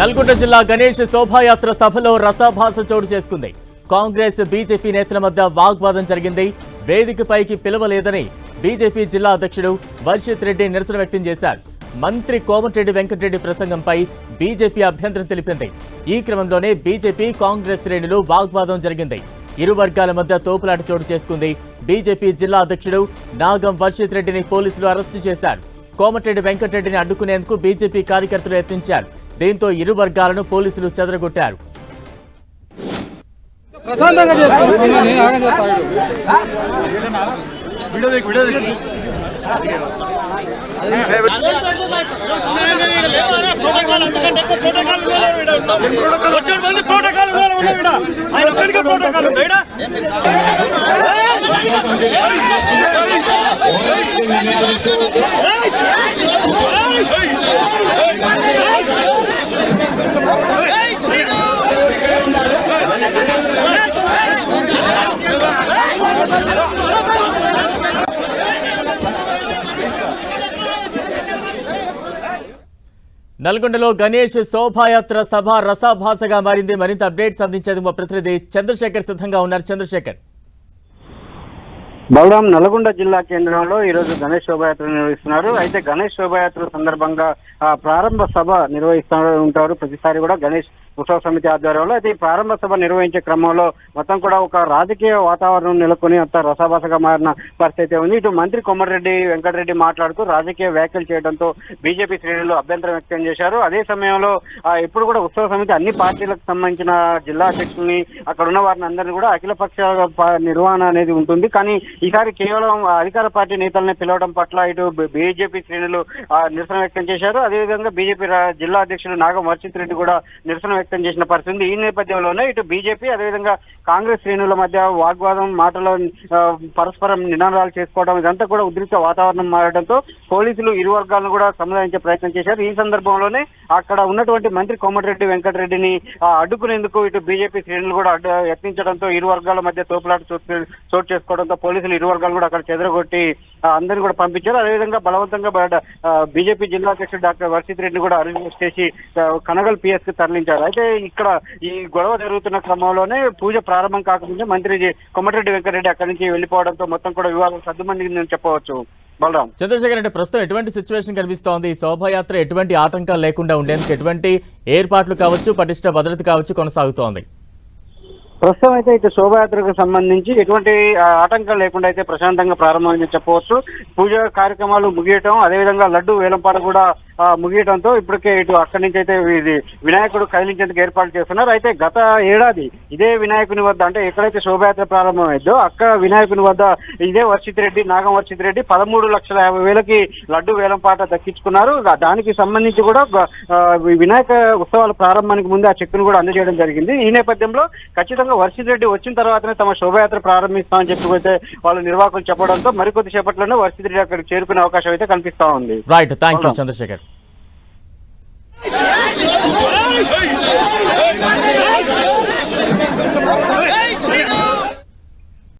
నల్గొండ జిల్లా గణేష్ శోభాయాత్ర సభలో రసాభాస చోటు చేసుకుంది. కాంగ్రెస్ బీజేపీ నేతల మధ్య వాగ్వాదం జరిగింది. వేదికపైకి పిలవలేదని బీజేపీ జిల్లా అధ్యక్షుడు వర్షిత్ రెడ్డి నిరసన వ్యక్తం చేశారు. మంత్రి కోమటిరెడ్డి వెంకటరెడ్డి ప్రసంగంపై బీజేపీ అభ్యంతరం తెలిపింది. ఈ క్రమంలోనే బీజేపీ కాంగ్రెస్ శ్రేణులు వాగ్వాదం జరిగింది. ఇరు వర్గాల మధ్య తోపులాట చోటు చేసుకుంది బీజేపీ జిల్లా అధ్యక్షుడు నాగం వర్షిత్ రెడ్డిని పోలీసులు అరెస్టు చేశారు. కోమటిరెడ్డి వెంకటరెడ్డిని అడ్డుకునేందుకు బీజేపీ కార్యకర్తలు యత్నించారు. దీంతో ఇరు వర్గాలను పోలీసులు చెదరగొట్టారు. ప్రోటోకాల్ నల్గొండలో గణేష్ శోభాయాత్ర సభ రసాభాసగా మారింది. మరింత అప్డేట్స్ అందించేందుకు మా ప్రతినిధి చంద్రశేఖర్ సిద్ధంగా ఉన్నారు. చంద్రశేఖర్. బలరాం నల్గొండ జిల్లా కేంద్రంలో ఈ రోజు గణేష్ శోభాయాత్ర నిర్వహిస్తున్నారు. అయితే గణేష్ శోభాయాత్ర సందర్భంగా ఆ, ప్రారంభ సభ నిర్వహిస్తూ ఉంటారు. ప్రతిసారి కూడా గణేష్ ఉత్సవ సమితి ఆధ్వర్యంలో అయితే ఈ ప్రారంభ సభ నిర్వహించే క్రమంలో మొత్తం కూడా ఒక రాజకీయ వాతావరణం నెలకొని అంత రసాభాసగా మారిన పరిస్థితి ఉంది. ఇటు మంత్రి కొమ్మరెడ్డి వెంకటరెడ్డి మాట్లాడుతూ రాజకీయ వ్యాఖ్యలు చేయడంతో బీజేపీ శ్రేణులు అభ్యంతరం వ్యక్తం చేశారు. అదే సమయంలో ఇప్పుడు కూడా ఉత్సవ సమితి అన్ని పార్టీలకు సంబంధించిన జిల్లా అధ్యక్షుల్ని అక్కడ ఉన్న వారిని అందరినీ కూడా అఖిలపక్ష పక్ష నిర్వహణ అనేది ఉంటుంది. కానీ ఈసారి కేవలం అధికార పార్టీ నేతల్ని పిలవడం పట్ల ఇటు బీజేపీ శ్రేణులు నిరసన వ్యక్తం చేశారు. అదేవిధంగా బీజేపీ జిల్లా అధ్యక్షులు నాగం వర్షిత్ రెడ్డి కూడా నిరసన వ్యక్తం చేసిన పరిస్థితి ఉంది. ఈ నేపథ్యంలోనే ఇటు బీజేపీ అదేవిధంగా కాంగ్రెస్ శ్రేణుల మధ్య వాగ్వాదం మాటలు పరస్పరం నినాదాలు చేసుకోవడం ఇదంతా కూడా ఉద్రిక్త వాతావరణం మారడంతో పోలీసులు ఇరు వర్గాలను కూడా సముదాయించే ప్రయత్నం చేశారు. ఈ సందర్భంలోనే అక్కడ ఉన్నటువంటి మంత్రి కోమటిరెడ్డి వెంకటరెడ్డిని అడ్డుకునేందుకు ఇటు బీజేపీ శ్రేణులు కూడా యత్నించడంతో ఇరు వర్గాల మధ్య తోపులాట చోటు చోటు చేసుకోవడంతో పోలీసులు ఇరు వర్గాలు కూడా అక్కడ చెదరగొట్టి అందరిని కూడా పంపించారు. అదేవిధంగా బలవంతంగా బయట- బీజేపీ జిల్లా అధ్యక్షుడు డాక్టర్ వర్షిత్ రెడ్డిని కూడా అరెస్ట్ చేసి కనగల్ పిఎస్కి తరలించారు. అయితే ఇక్కడ ఈ గొడవ జరుగుతున్న క్రమంలోనే పూజ ప్రారంభం కాకముందే మంత్రి కొమటిరెడ్డి వెంకటరెడ్డి అక్కడి నుంచి వెళ్ళిపోవడంతో మొత్తం కూడా వివాదం సద్దుమందిందని చెప్పవచ్చు. బలరాం. చంద్రశేఖర్ అంటే ప్రస్తుతం ఎటువంటి సిచ్యువేషన్ కనిపిస్తోంది? ఈ శోభాయాత్ర ఎటువంటి ఆటంకాలు లేకుండా ఉండేందుకు ఎటువంటి ఏర్పాట్లు కావచ్చు పటిష్ట భద్రత కావచ్చు కొనసాగుతోంది? ప్రస్తుతం అయితే ఇటు శోభయాత్రకు సంబంధించి ఎటువంటి ఆ, ఆటంకాలు లేకుండా అయితే ప్రశాంతంగా ప్రారంభమైందని చెప్పవచ్చు. పూజ కార్యక్రమాలు ముగియటం అదేవిధంగా లడ్డు వేలంపాట కూడా ఆ, ముగియటంతో ఇప్పటికే ఇటు అక్కడి నుంచి అయితే ఇది వినాయకుడు కదిలించేందుకు ఏర్పాటు చేస్తున్నారు. అయితే గత ఏడాది ఇదే వినాయకుని వద్ద అంటే ఎక్కడైతే శోభయాత్ర ప్రారంభమైందో అక్కడ వినాయకుని వద్ద ఇదే వర్షిత్ రెడ్డి నాగం వర్షిత్ రెడ్డి పదమూడు లక్షల యాభై వేలకి లడ్డు వేలంపాట దక్కించుకున్నారు. దా- దానికి సంబంధించి కూడా వినాయక ఉత్సవాల ప్రారంభానికి ముందు ఆ చెక్కును కూడా అందజేయడం జరిగింది. ఈ నేపథ్యంలో ఖచ్చితంగా వర్షిత్ రెడ్డి వచ్చిన తర్వాతనే తమ శోభయాత్ర ప్రారంభిస్తామని చెప్పి అయితే వాళ్ళు నిర్వాహకులు చెప్పడంతో మరికొద్ది సేపట్లోనే వర్షిత్ రెడ్డి అక్కడికి చేరుకునే అవకాశం అయితే కనిపిస్తా ఉంది. Right thank you Chandrasekhar.